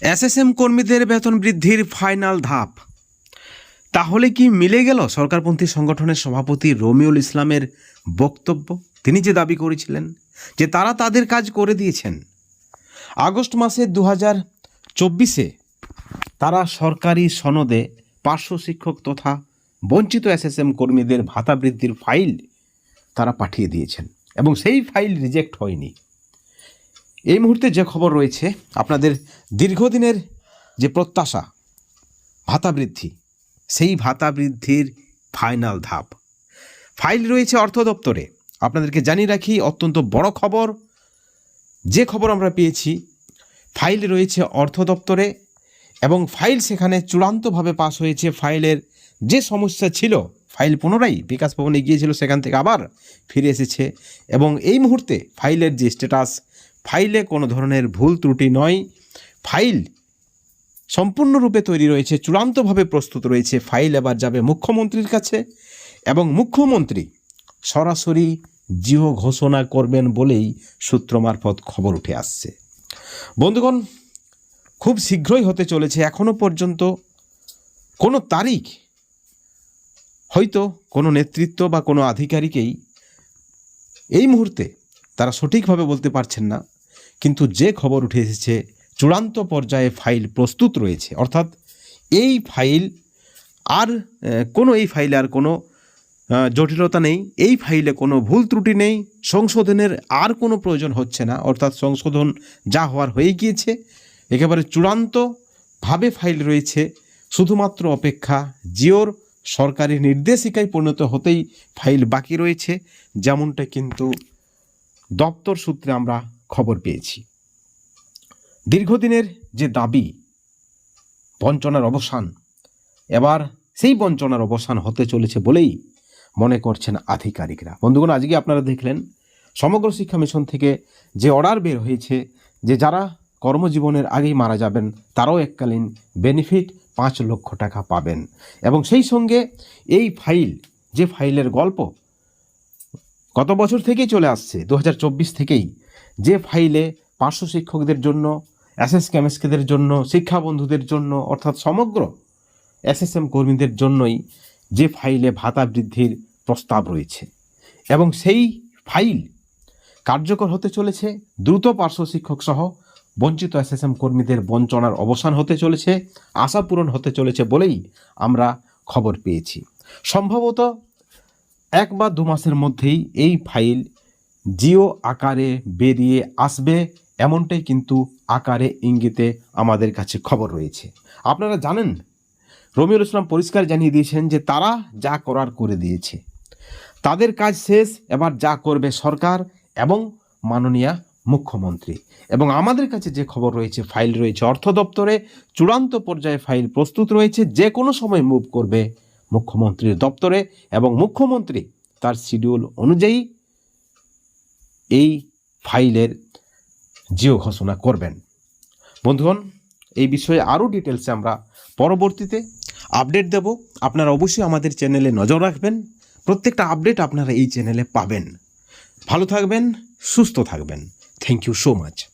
SSM কর্মীদের বেতন বৃদ্ধির ফাইনাল ধাপ। তাহলে কি মিলে গেল সরকারপন্থী সংগঠনের সভাপতি রমিউল ইসলামের বক্তব্য? তিনি যে দাবি করেছিলেন যে তারা তাদের কাজ করে দিয়েছেন। আগস্ট মাসে দু হাজার চব্বিশে তারা সরকারি সনদে পার্শ্ব শিক্ষক তথা বঞ্চিত এসএসএম কর্মীদের ভাতা বৃদ্ধির ফাইল তারা পাঠিয়ে দিয়েছেন এবং সেই ফাইল রিজেক্ট হয়নি। এই মুহূর্তে যে খবর রয়েছে, আপনাদের দীর্ঘদিনের যে প্রত্যাশা, ভাতা বৃদ্ধি, সেই ভাতা বৃদ্ধির ফাইনাল ধাপ। ফাইল রয়েছে অর্থ দপ্তরে। আপনাদেরকে জানিয়ে রাখি, অত্যন্ত বড় খবর। যে খবর আমরা পেয়েছি, ফাইল রয়েছে অর্থ দপ্তরে এবং ফাইল সেখানে চূড়ান্তভাবে পাস হয়েছে। ফাইলের যে সমস্যা ছিল, ফাইল পুনরায় বিকাশ ভবনে গিয়েছিল, সেখান থেকে আবার ফিরে এসেছে এবং এই মুহূর্তে ফাইলের যে স্ট্যাটাস ফাইলে কোনো ধরনের ভুল ত্রুটি নয়। ফাইল সম্পূর্ণরূপে তৈরি রয়েছে, চূড়ান্তভাবে প্রস্তুত রয়েছে। ফাইল এবার যাবে মুখ্যমন্ত্রীর কাছে এবং মুখ্যমন্ত্রী সরাসরি জিও ঘোষণা করবেন বলেই সূত্র মারফত খবর উঠে আসছে। বন্ধুগণ, খুব শীঘ্রই হতে চলেছে, এখনও পর্যন্ত কোনো তারিখ, হয়তো কোনো নেতৃত্ব বা কোনো আধিকারিকেই এই মুহূর্তে তারা সঠিকভাবে বলতে পারছেন না, কিন্তু যে খবর উঠে এসেছে, চূড়ান্ত পর্যায়ে ফাইল প্রস্তুত রয়েছে। অর্থাৎ এই ফাইল আর কোনো এই ফাইলে আর কোনো জটিলতা নেই, এই ফাইলে কোনো ভুল ত্রুটি নেই, সংশোধনের আর কোনো প্রয়োজন হচ্ছে না। অর্থাৎ সংশোধন যা হওয়ার হয়ে গিয়েছে, একেবারে চূড়ান্তভাবে ফাইল রয়েছে, শুধুমাত্র অপেক্ষা জিওর সরকারি নির্দেশিকায় পরিণত হতেই ফাইল বাকি রয়েছে, যেমনটা কিন্তু দপ্তর সূত্রে আমরা খবর পেয়েছি। দীর্ঘদিনের যে দাবি, বঞ্চনার অবসান, এবার সেই বঞ্চনার অবসান হতে চলেছে বলেই মনে করছেন আধিকারিকরা। বন্ধুগণ, আজকে আপনারা দেখলেন, সমগ্র শিক্ষা মিশন থেকে যে অর্ডার বের হয়েছে, যে যারা কর্মজীবনের আগেই মারা যাবেন, তারাও এককালীন বেনিফিট পাঁচ লক্ষ টাকা পাবেন। এবং সেই সঙ্গে এই ফাইল, যে ফাইলের গল্প গত বছর থেকেই চলে আসছে দু হাজার চব্বিশ থেকেই। যে ফাইলে পার্শ্ব শিক্ষকদের জন্য, এসএস কেমিস্টদের জন্য, শিক্ষা বন্ধুদের জন্য, অর্থাৎ সমগ্র এসএসএম কর্মীদের জন্যই যে ফাইলে ভাতা বৃদ্ধির প্রস্তাব রয়েছে। এবং সেই ফাইল কার্যকর হতে চলেছে, দ্রুত পার্শ্ব শিক্ষক সহ বঞ্চিত এসএসএম কর্মীদের বঞ্চনার অবসান হতে চলেছে, আশা পূরণ হতে চলেছে বলেই আমরা খবর পেয়েছি। সম্ভবত এক বা দু মাসের মধ্যেই এই ফাইল জিও আকারে বেরিয়ে আসবে, এমনটাই কিন্তু আকারে ইঙ্গিতে আমাদের কাছে খবর রয়েছে। আপনারা জানেন রমিউল ইসলাম পরিষ্কার জানিয়ে দিয়েছেন যে তারা যা করার করে দিয়েছে। তাদের কাজ শেষ, এবার যা করবে সরকার এবং মাননীয়া মুখ্যমন্ত্রী। এবং আমাদের কাছে যে খবর রয়েছে, ফাইল রয়েছে অর্থ দপ্তরে, চূড়ান্ত পর্যায়ে ফাইল প্রস্তুত রয়েছে, যে কোনো সময় মুভ করবে মুখ্যমন্ত্রীর দপ্তরে এবং মুখ্যমন্ত্রী তার শিডিউল অনুযায়ী এই ফাইলের জিও ঘোষণা করবেন। বন্ধুগণ, এই বিষয়ে আরও ডিটেলসে আমরা পরবর্তীতে আপডেট দেব। আপনারা অবশ্যই আমাদের চ্যানেলে নজর রাখবেন। প্রত্যেকটা আপডেট আপনারা এই চ্যানেলে পাবেন। ভালো থাকবেন, সুস্থ থাকবেন। Thank you so much.